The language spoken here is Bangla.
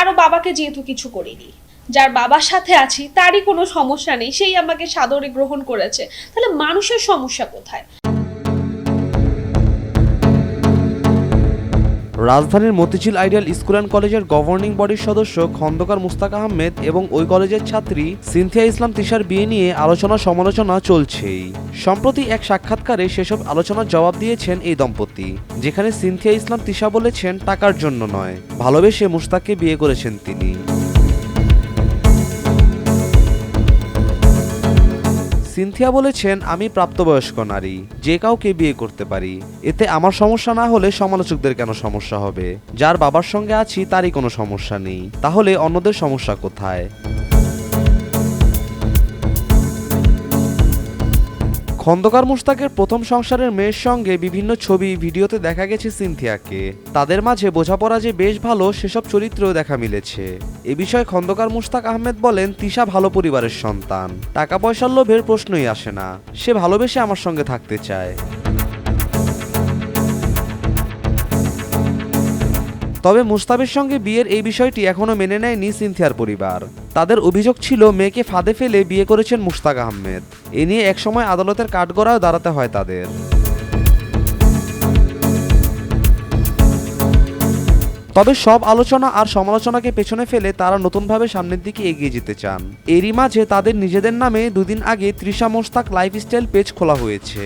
কারও বাবাকে যেহেতু কিছু করিনি। যার বাবার সাথে আছি, তারই কোনো সমস্যা নেই, সেই আমাকে সাদরে গ্রহণ করেছে। তাহলে মানুষের সমস্যা কোথায়? রাজধানীর মতিঝিল আইডিয়াল স্কুল অ্যান্ড কলেজের গভর্নিং বডির সদস্য খন্দকার মুস্তাক আহমেদ এবং ওই কলেজের ছাত্রী সিনথিয়া ইসলাম তিশার বিয়ে নিয়ে আলোচনা সমালোচনা চলছেই। সম্প্রতি এক সাক্ষাৎকারে সেসব আলোচনার জবাব দিয়েছেন এই দম্পতি, যেখানে সিনথিয়া ইসলাম তিশা বলেছেন, টাকার জন্য নয়, ভালোবেসে মুস্তাককে বিয়ে করেছেন তিনি। সিনথিয়া বলেছেন, আমি প্রাপ্তবয়স্ক নারী, যে কাউকে বিয়ে করতে পারি। এতে আমার সমস্যা না হলে সমালোচকদের কেন সমস্যা হবে? যার বাবার সঙ্গে আছি, তারই কোনো সমস্যা নেই। তাহলে অন্যদের সমস্যা কোথায়? খন্দকার মুস্তাকের প্রথম সংসারের মেয়ের সঙ্গে বিভিন্ন ছবি, ভিডিওতে দেখা গেছে সিনথিয়াকে। তাদের মাঝে বোঝাপড়া যে বেশ ভালো, সেসব চরিত্রেও দেখা মিলেছে। এ বিষয়ে খন্দকার মুস্তাক আহমেদ বলেন, তিশা ভালো পরিবারের সন্তান। টাকা পয়সার লোভের প্রশ্নই আসে না। সে ভালোবেসে আমার সঙ্গে থাকতে চায়। তবে মুস্তাবের সঙ্গে বিয়ের এই বিষয়টি এখনও মেনে নেয়নি সিনথিয়ার পরিবার। তাদের অভিযোগ ছিল, মেয়েকে ফাঁদে ফেলে বিয়ে করেছেন মুস্তাক আহমেদ। এ নিয়ে একসময় আদালতের কাঠগড়াও দাঁড়াতে হয় তাদের। তবে সব আলোচনা আর সমালোচনাকে পেছনে ফেলে তারা নতুনভাবে সামনের দিকে এগিয়ে যেতে চান। এরই মাঝে তাদের নিজেদের নামে দুদিন আগে তৃষা মোস্তাক লাইফস্টাইল পেজ খোলা হয়েছে।